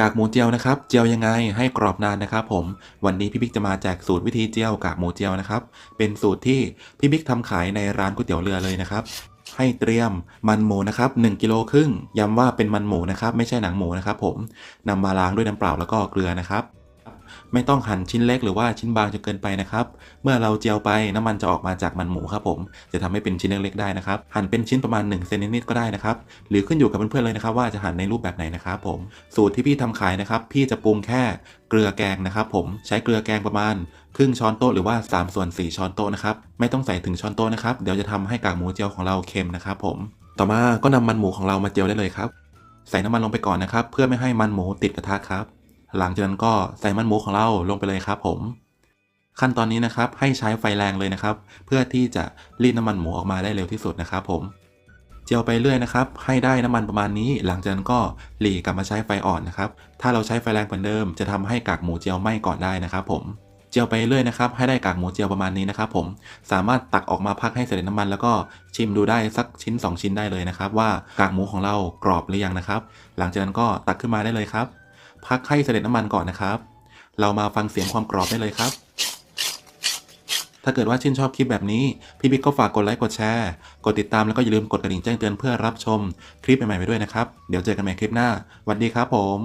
กากหมูเจียวนะครับ เจียวยังไงให้กรอบนานนะครับ ผม วันนี้พี่บิ๊กจะมาแจกสูตรวิธีเจียวกากหมูเจียวนะครับ เป็นสูตรที่พี่บิ๊กทำขายในร้านก๋วยเตี๋ยวเรือเลยนะครับ ให้เตรียมมันหมูนะครับ1กิโลครึ่งย้ำว่าเป็นมันหมูนะครับ ไม่ใช่หนังหมูนะครับ ผมนำมาล้างด้วยน้ำเปล่าแล้วก็เกลือนะครับ ไม่ต้องหั่นชิ้นเล็กหรือว่าชิ้นบางจนเกินไปนะครับ เมื่อเราเจียวไปน้ำมันจะออกมาจากมันหมูครับผม จะทำให้เป็นชิ้นเล็กๆได้นะครับ หั่นเป็นชิ้นประมาณ1เซนนิดก็ได้นะครับ หรือขึ้นอยู่กับเพื่อนๆเลยนะครับ ว่าจะหั่นในรูปแบบไหนนะครับผม สูตรที่พี่ทำขายนะครับ พี่จะปรุงแค่เกลือแกงนะครับผม ใช้เกลือแกงประมาณครึ่งช้อนโต๊ะหรือว่า 3 ส่วน 4 ช้อนโต๊ะนะครับ ไม่ต้องใส่ถึงช้อนโต๊ะนะครับ เดี๋ยวจะทำให้กากหมูเจียวของเราเค็มนะครับผม ต่อมาก็นำมันหมูของเรามาเจียวได้เลยครับ ใส่น้ำมันลงไปก่อนนะครับ เพื่อไม่ให้มันหมูติดกระทะครับ หลังจากนั้นก็ใส่มันหมูของเราลงไปเลยครับผม ขั้นตอนนี้นะครับให้ใช้ไฟแรงเลยนะครับ เพื่อที่จะรีดน้ำมันหมูออกมาได้เร็วที่สุดนะครับผมเจียวไปเรื่อยนะครับ ให้ได้น้ำมันประมาณนี้ หลังจากนั้นก็หลีกลับมาใช้ไฟอ่อนนะครับ ถ้าเราใช้ไฟแรงเหมือนเดิม จะทำให้กากหมูเจียวไหม้ก่อนได้นะครับ ผมเจียวไปเรื่อยนะครับ ให้ได้กากหมูเจียวประมาณนี้นะครับ ผม สามารถตักออกมาพักให้เสด็จน้ำมัน แล้วก็ชิมดูได้สักชิ้น 2 ชิ้นได้เลยนะครับ ว่ากากหมูของเรากรอบหรือยังนะครับ หลังจากนั้นก็ตักขึ้นมาได้เลยครับ พักให้เสด็จน้ำมันก่อนนะครับ เรามาฟังเสียงความกรอบได้เลยครับ ถ้าเกิดว่าชื่นชอบคลิปแบบนี้ พี่บิ๊กก็ฝากกดไลค์กดแชร์ กดติดตามแล้วก็อย่าลืมกดกระดิ่งแจ้งเตือนเพื่อรับชมคลิปใหม่ๆไปด้วยนะครับ เดี๋ยวเจอกันใหม่คลิปหน้าสวัสดีครับผม